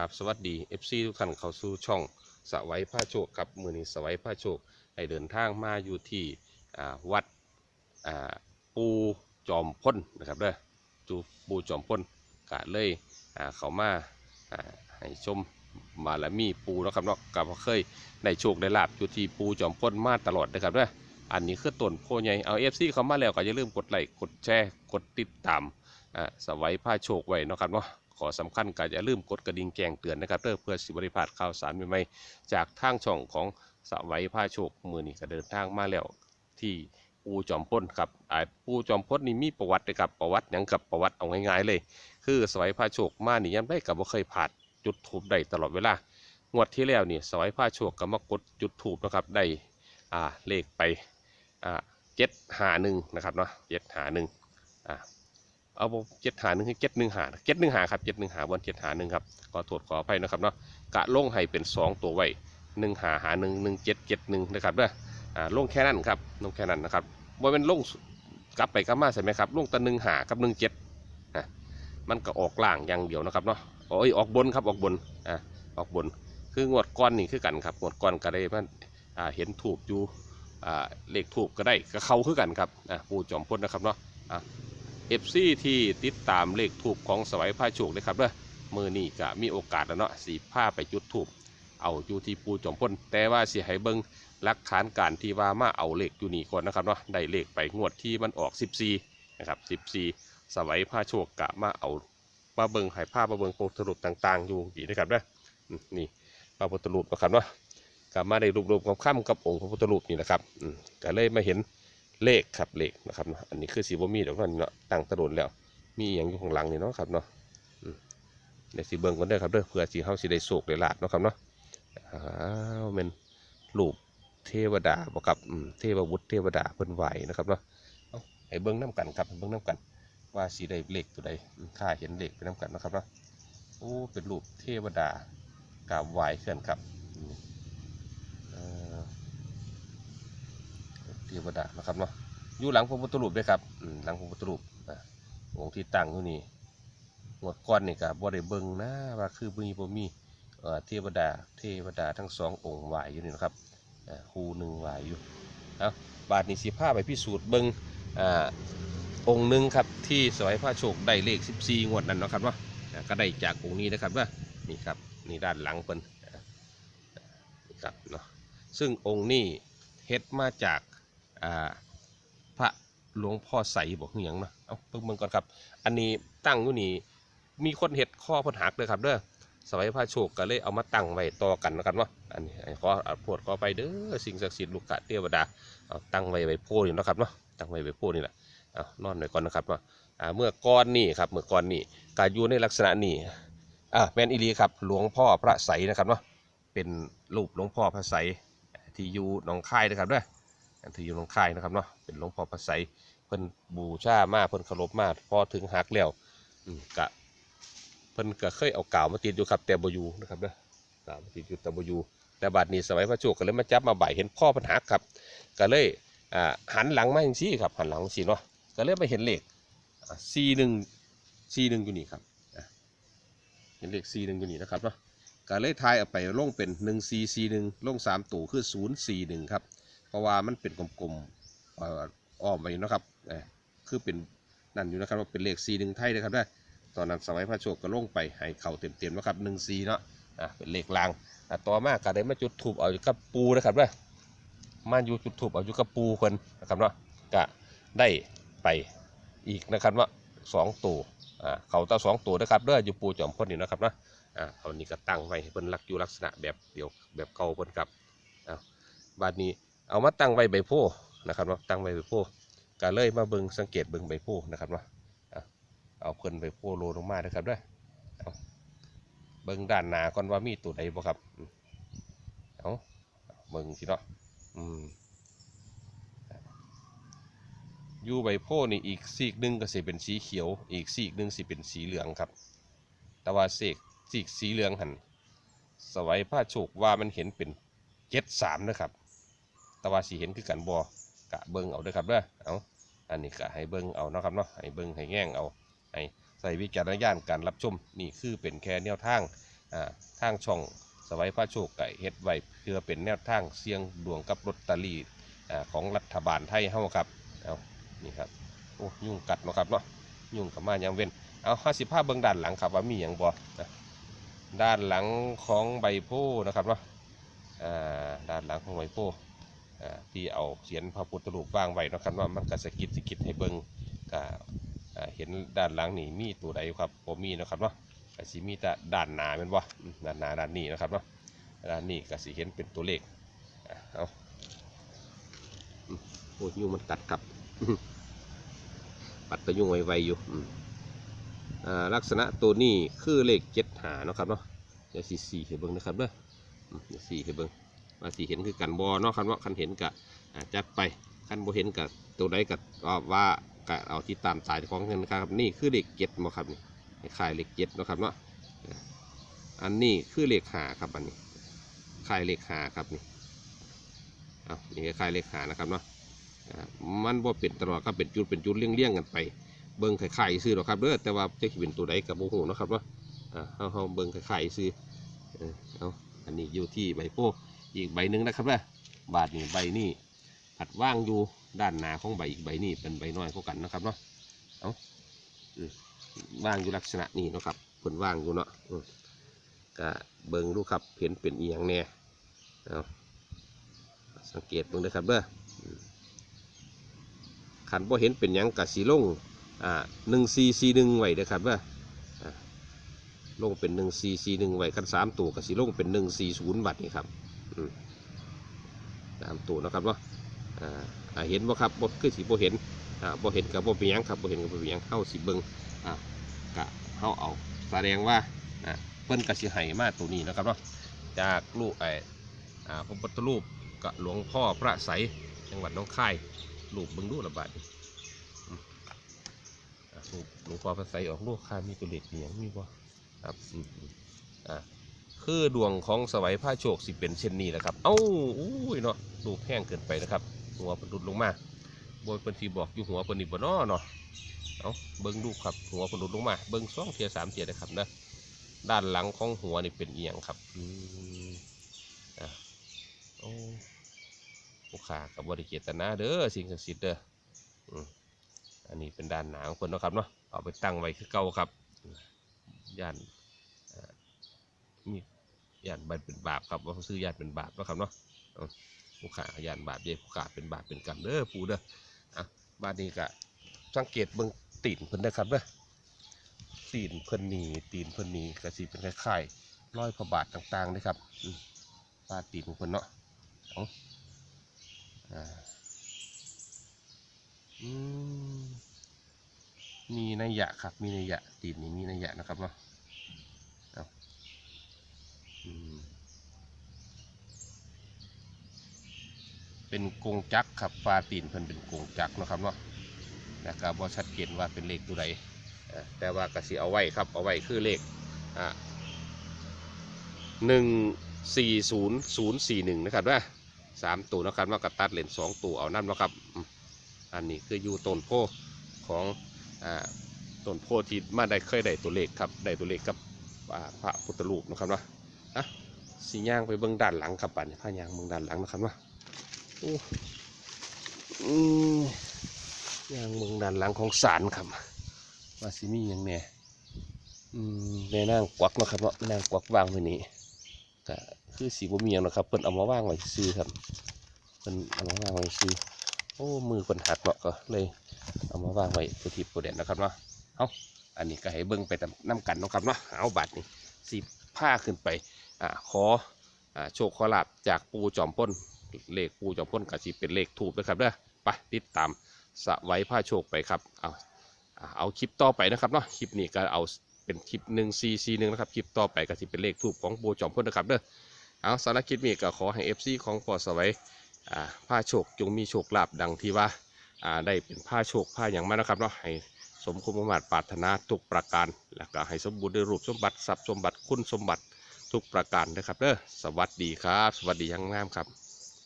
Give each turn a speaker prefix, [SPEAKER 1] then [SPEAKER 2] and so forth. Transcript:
[SPEAKER 1] ครับสวัสดี FC ทุกท่านเข้าสู่ช่องสวัยผ้าโชคครับมือนี้สวัยผ้าโชคให้เดินทางมาอยู่ที่วัดปูจอมพ้นนะครับเด้อจูปูจอมพ้นกะเลยเขามาให้ชมบารมีปูนะครับเนาะกับเคยได้โชคได้ลาบอยู่ที่ปูจอมพ้นมาตลอดนะครับเด้ออันนี้คือต้นโพใหญ่เอา FC เขามาแล้วก็อย่าลืมกดไลค์กดแชร์กดติดตามสวัยผ้าโชคไว้นะครับเนาะ ขอสำคัญก็อย่าลืมกดกระดิ่งแจ้งเตือนนะครับเพื่อเพื่อสิบริพาดข่าวสารใหม่ๆจากทางช่องของสวัยผ้าโชคมือนี้ก็เดินทางมาแล้วที่ปูจอมพ้นครับอ่าปูจอมพ้นนี่มีประวัตินะครับประวัติหยังกับประวัติเอาง่ายๆเลย คือสวัยผ้าโชคมานี่ยังได้กับว่าเคยผ่านจุดถูกได้ตลอดเวลางวดที่แล้วนี่สวัยผ้าโชคก็มากดจุดถูกนะครับได้อ่าเลขไปอ่าเจ็ดหาหนึ่งนะครับเนาะเจ็ดหาหนึ่งอ่า เอาเจ็ดหาหนึ่งให้เจ็ดหนึ่งหาเจ็ดหนึ่งหาครับเจ็ดหนึ่งหาบนเจ็ดหาหนึ่งครับขอโทษขออภัยนะครับเนาะกะล่งให้เป็นสองตัวไว้หนึ่งหาหาหนึ่งหนึ่งเจ็ดเจ็ดหนึ่งนะครับเด้ออ่าล่งแค่นั้นครับล่งแค่นั้นนะครับว่าเป็นล่งกลับไปกลับมาใช่ไหมครับล่งแตะหนึ่งหากับหนึ่งเจ็ดนะมันก็ออกล่างอย่างเดียวนะครับเนาะโอ้ยออกบนครับออกบนอ่าออกบน คืองวดก้อนนี่คือกันครับงวดก้อนก็ได้มันอ่าเห็นถูกอยู่อ่าเลขถูกก็ได้ก็เข้าคือกันครับอ่าปูจอมพ้นนะครับเนาะอ่า เอฟซีที่ติดตามเลขถูกของสวัยผ้าโชคเลยครับเด้อมือนี้ก็มีโอกาสแล้วเนาะสีผ้าไปจุดถูกเอาอยู่ที่ปูจอมพ้นแต่ว่าเสิให้เบิ้งลักฐานการที่ว่ามาเอาเลขอยู่นี่ก่อนนะครับเนาะได้เลขไปงวดที่มันออก 14นะครับ14 สวัยผ้าโชคกะมาเอามาเบิ้งให้ผ้ามาเบิ้งโพธิ์สรุปต่าง ๆ อยู่กี่นะครับเด้อนี่พระพุทธรูปนะครับเนาะกลับมาได้รูปรวมกับข้ามกับองค์พระพุทธรูปนี่แหละครับอืมก็เลยมาเห็น เลขครับเลขนะครับเนาะอันนี้คือสีบ่มีดอกนั่นเนาะตั้งตะโดนแล้ว มีอย่างอยู่ข้างหลังนี่เนาะครับเนาะเดี๋ยวสีเบิ่งกันเด้อครับเด้อเพื่อสีเฮาสิได้โศกได้ลาดเนาะครับเนาะอ้าวเป็นรูปเทวดาบ่ครับอืมเทวบุตรเทวดาเพิ่นไหวนะครับเนาะเอาให้เบิ่งน้กันครับเบิ่งน้กัน ว่าสีได้เลขตัวใดข้าเห็นเลขไปน้กันนะครับเนาะโอ้เป็นรูปเทวดากราบไหว้เพื่อนครับอืมเอ่อ เทวดานะครับเนาะอยู่หลังพระพุทธรูปด้วยครับหลังพระพุทธรูปองค์ที่ตั้งอยู่นี่งวดก้อนนี่ครับบ่ได้เบิ่งนะว่าคือมีบ่มีเทวดาเทวดาทั้งสององค์ไหวอยู่นี่นะครับคูหนึ่งไหวอยู่เอาบาทนี้สิพาไปพิสูจน์เบิ่งอองค์หนึ่งครับที่สวยพระโชคได้เลข 14 งวดนั้นนะครับเนาะอ่าก็ได้จากองค์นี้นะครับว่านี่ครับนี่ด้านหลังเพิ่นนี่ครับเนาะซึ่งองค์นี้เฮ็ดมาจาก อ่าพระหลวงพ่อใสบอกอหย่างเนาะเอาเพิ่งเบิ่งก่อนครับ อันนี้ตั้งอยู่นี่มีคนเห็ดข้อเพิ่นหักเลยครับเด้อสมัยพระโชคก็เลยเอามาตั้งไว้ต่อกันนะครับเนาะอันนี้ขออโพดขอไปเด้อสิ่งศักดิ์สิทธิ์ลูกกะเทวดาเอาตั้งไว้ไว้โพนี่นะครับเนาะตั้งไว้ไว้โพนี่แหละเอานอนหน่อยก่อนนะครับว่าอ่าเมื่อก่อนนี่ครับเมื่อก่อนนี่ก็อยู่ในลักษณะนี้อ่าแมนอีหลีครับหลวงพ่อพระใสนะครับเนาะเป็นรูปหลวงพ่อพระใสที่อยู่หนองคายนะครับเด้อ อันที่อยู่หนองคายนะครับเนาะเป็นหลวงพ่อพระไสเพิ่นบูชามาเพิ่นเคารพมาพอถึงหักแล้วอืมกะเพิ่นก็เคยเอากาวมาติดอยู่ครับแต่บ่อยู่นะครับเด้อกาวมาติดอยู่แต่บ่อยู่แต่บัดนี้สมัยพระโจกก็เลยมาจับมาใบเห็นพ่อเพิ่นหักครับ ก็เลยอ่าหันหลังมาจังซี่ครับหันหลังจังซี่เนาะก็เลยมาเห็นเลขสี่หนึ่งสี่หนึ่งอยู่นี่ครับเห็นเลขสี่หนึ่งอยู่นี่นะครับเนาะก็เลยทายเอาไปลงเป็นหนึ่งสี่สี่หนึ่งลงสามตัวคือศูนย์สี่หนึ่งครับ เพราะว่ามันเป็นกลมๆอ้อมไปนะครับคือเป็นนั่นอยู่นะครับว่าเป็นเลขสีหนึ่งไทยนะครับได้ตอนนั้นสมัยพระโชคก็ลงไปให้เข่าเต็มๆนะครับหนึ่งสีเนาะอะเป็นเลขลางอะต่อมาก็ได้มาจุดถูกเอาอยู่กับปูนะครับได้มาอยู่จุดถูกเอาอยู่กับปูคนนะครับเนาะก็ได้ไปอีกนะครับว่าสองตัวอ่าเขาตาสองตัวนะครับเด้ออยู่ปูจอมพ่นนี่นะครับเนาะอ่าเอานี่ก็ตั้งไว้เพิ่นรักอยู่ลักษณะแบบเดียวแบบเก่าเพิ่นครับเอาบาดนี้ เอามาตั้งไว้ใบโพนะครับเนาะตั้งไว้ใบโพก็เลยมาเบิงสังเกตเบิงใบโพนะครับเนาะเอาเพิ่นใบโพโรลงมานะครับด้วยเอาเบิงด้านหน้าก่อนว่ามีตัวใดบ่ครับเอาเบิ่งสิเนาะอืมอยู่ใบโพนี่อีกซีกหนึ่งก็สิเป็นสีเขียว อีกซีกหนึ่งสิเป็นสีเหลืองครับ แต่ว่าเสกซีกสีเหลืองหันสวัยผ้าโชคว่ามันเห็นเป็นเจ็ดสามนะครับ แต่ว่าสีเห็นคือกันบอกะเบิ้งเอาด้อครับเด้อเอาอันนี้ก็ให้เบิ้งเอาเนาะครับเนาะให้เบิ้งให้แง่งเอาให้ใส่วิจารณญาณการรับชมนี่คือเป็นแค่แนวทางอ่าทางช่องสวัยพระโชคไก่เฮ็ดไว้เพื่อเป็นแนวทางเสี่ยงดวงกับลอตเตอรี่อ่าของรัฐบาลไทยเฮาครับเอานี่ครับโอ้ยุ่งกัดเนาะครับเนาะยุ่งกับมายามเว้นเอาห้าสิบห้าเบื้องด้านหลังครับว่ามีอย่างบ่นะด้านหลังของใบโพนะครับเนาะอ่าด้านหลังของใบโพ ที่เอาเสียนพระพุทธรูปวางไว้นะครับว่ามันก็สะกิดสะกิดให้เบิ่งก็เห็นด้านหลังนี่มีตัวใดครับผมมีนะครับเนาะก็สิมีแต่ด้านหนาแม่นบ่อืมด้านหนาด้านนี้นะครับเนาะด้านนี้ก็สิเห็นเป็นตัวเลขเอาโอ้ยยุงมันกัดครับปัดตะยุงไวๆอยู่อ่าลักษณะตัวนี้คือเลขเจ็ดหานะครับเนาะเดี๋ยวสี่สี่ให้เบิ่งนะครับเด้ออืมเดี๋ยวสี่ให้เบิ่ง ว่าสี่เห็นคือกันบอเนาะคันว่าคันเห็นกะจัดไปคันบ่เห็นกะตัวใดกะว่ากะเอาที่ตามสายของเงินครับนี่คือเลขเจ็ดบ่ครับนี่ขายเหล็กเจ็ดนะครับเนาะอันนี้คือเหล็กหาครับอันนี้ขายเหล็กหาครับนี่เอานี่ก็ขายเหล็กหานะครับเนาะอ่ามันบ่เป็นตลอดครับเป็นจุดเป็นจุดเลี่ยงๆกันไป เบิ่งไขายๆซื้อหรอกครับเด้อแต่ว่าจะสิเป็นตัวใดกับโมโหนะครับเนาะอ่าเฮาเฮาเบิ่งไขายๆซื้อเออเอาอันนี้อยู่ที่ใบโป้ อีกใบหนึ่งนะครับเด้อบาทนี่ใบนี่ผัดว่างอยู่ด้านหน้าของใบอีกใบนี่เป็นใบน้อยกว่ากันนะครับเนาะเอาว่างอยู่ลักษณะนี้นะครับเพิ่นว่างอยู่เนาะอืมก็เบิ่งดูครับเห็นเป็นอีหยังแน่เอาสังเกตเบิ่งเด้ครับเด้อขันบ่เห็นเป็นหยังกะสีลงอ่าหนึ่งซีซีหนึ่งไว้เด้ครับเด้ออ่าลงเป็นหนึ่งซีซีหนึ่งไว้คันสามตัวกะสีลงเป็นหนึ่งซีศูนย์บัตรนี่ครับ อืมสามตัวนะครับเนาะอ่าเห็นบ่ครับบ่คือสีบ่เห็นอ่าบ่เห็นกับบ่เป็นยังครับบ่เห็นกับบ่เป็นยังเข้าสิเบิ่งกะเข้าเอาแสดงว่าเพิ่นกะสิให้มาตัวนี้นะครับเนาะจากลูกไอ้พระพุทธรูปกับหลวงพ่อพระไสจังหวัดน้องคายรูปเบิ่งดูระบาดนี่อืมอะรูปหลวงพ่อพระไสออกลูกคายมีตัวเล็กอหย่างมีบ่ครับอืมอืมอะ คือดวงของสวัยผ้าโชคสิเป็นเช่นนี้แหละครับ เอ้าอุ้ยเนาะลูแห้งเกินไปนะครับ หัวเพิ่นรุดลงมาบนเพิ่นทีบอกอยู่หัวเพิ่นนี่บ่น้อเนาะเอาเบิ้งดูครับ หัวเพนหลุดลงมา เบิ้งสองเทียสามเทียนะครับนะด้านหลังของหัวนี่เป็นเอียงครับอืมอะโอ้ผู้ขากับบริเจตนาเด้อสิ่งศักดิ์สิทธิ์เด้ออันนี้เป็นด้านหนาของคนนะครับเนาะเอาไปตั้งไว้คือเก่าครับย่านอ่ามี ยานบันเป็นบาปครับว่าเขาซื้อยานเป็นบาปนะครับเนาะผู้ขายานบาปเย่ผู้ขาเป็นบาปเป็นกรรมเด้อปูเด้ออะบ้านนี้ก็สังเกตเบิ่งตีนเพิ่นนะครับเด้อตีนเพิ่นนี่ตีนเพิ่นนี่ก็สิเป็นคล้ายๆรอยพระบาทต่างๆนะครับอืมปลาตีนของเพิ่นเนาะเอาอ่าอืมมีนัยยะครับ มีนัยยะตีนนี่มีนัยยะนะครับเนาะ เป็นกงจักรครับปลาตีนเพิ่นเป็นกงจักรนะครับเนาะนะครับว่าชัดเจนว่าเป็นเลขตัวใดแต่ว่ากระสิเอาไว้ครับเอาไว้คือเลขหนึ่งสี่ศูนย์ศูนย์สี่หนึ่งนะครับว่าสามตัวนะครับว่ากระตัดเลนสองตัวเอานั่นนะครับอันนี้คืออยู่ต้นโพของอ่าต้นโพที่มาได้เคยได้ตัวเลขครับได้ตัวเลขกับพระพุทธรูปนะครับว่า อะสีย่างไปเบื้องด้านหลังครับปันผ้ายางเบื้องด้านหลังนะครับว่าโอ้ย่างเมืองด้านหลังของศาลครับว่าสิมีอย่างแหน่อืมแม่นางกวักนาะครับเนาะนางกวักวางไว้นี่ก็คือสีบ่มีหยังเนะครับเพิ่นเอามาวางไว้ซื่อครับเพิ่นเอามาวางไว้ซื่อโอ้มือเพิ่นหักเนาะก็เลยเอามาวางไว้ตัวทิพย์ตัวเด่นนะครับเนาะเอาอันนี้ก็ให้เบิ่งไปตามน้กันนะครับเนาะเอาบัตรนี่สี ผ้าขึ้นไปอ่าขออ่าโชคขอลาบจากปูจอมพ้นเลขปูจอมพ้นก็สิเป็นเลขถูกนะครับเด้อไปติดตามสะไว้ผ้าโชคไปครับเอาเอาคลิปต่อไปนะครับเนาะคลิปนี้ก็เอาเป็นคลิปหนึ่งซีซีหนึ่งนะครับคลิปต่อไปก็จะเป็นเลขทูบของโบจอมพ่นนะครับเด้อเอาสารคลิปนี้ก็ขอให้เอฟซีของปอสไวัยอ่าผ้าโชคจงมีโชคลาภดังที่ว่าอ่าได้เป็นผ้าโชคผ้าอย่างมากนะครับเนาะให้ สมคุณประมาทปรารถนาทุกประการ แล้วก็ให้สมบูรณ์ด้วยรูปสมบัติทรัพย์สมบัติคุณสมบัติทุกประการนะครับเด้อสวัสดีครับ สวัสดียังงามครับ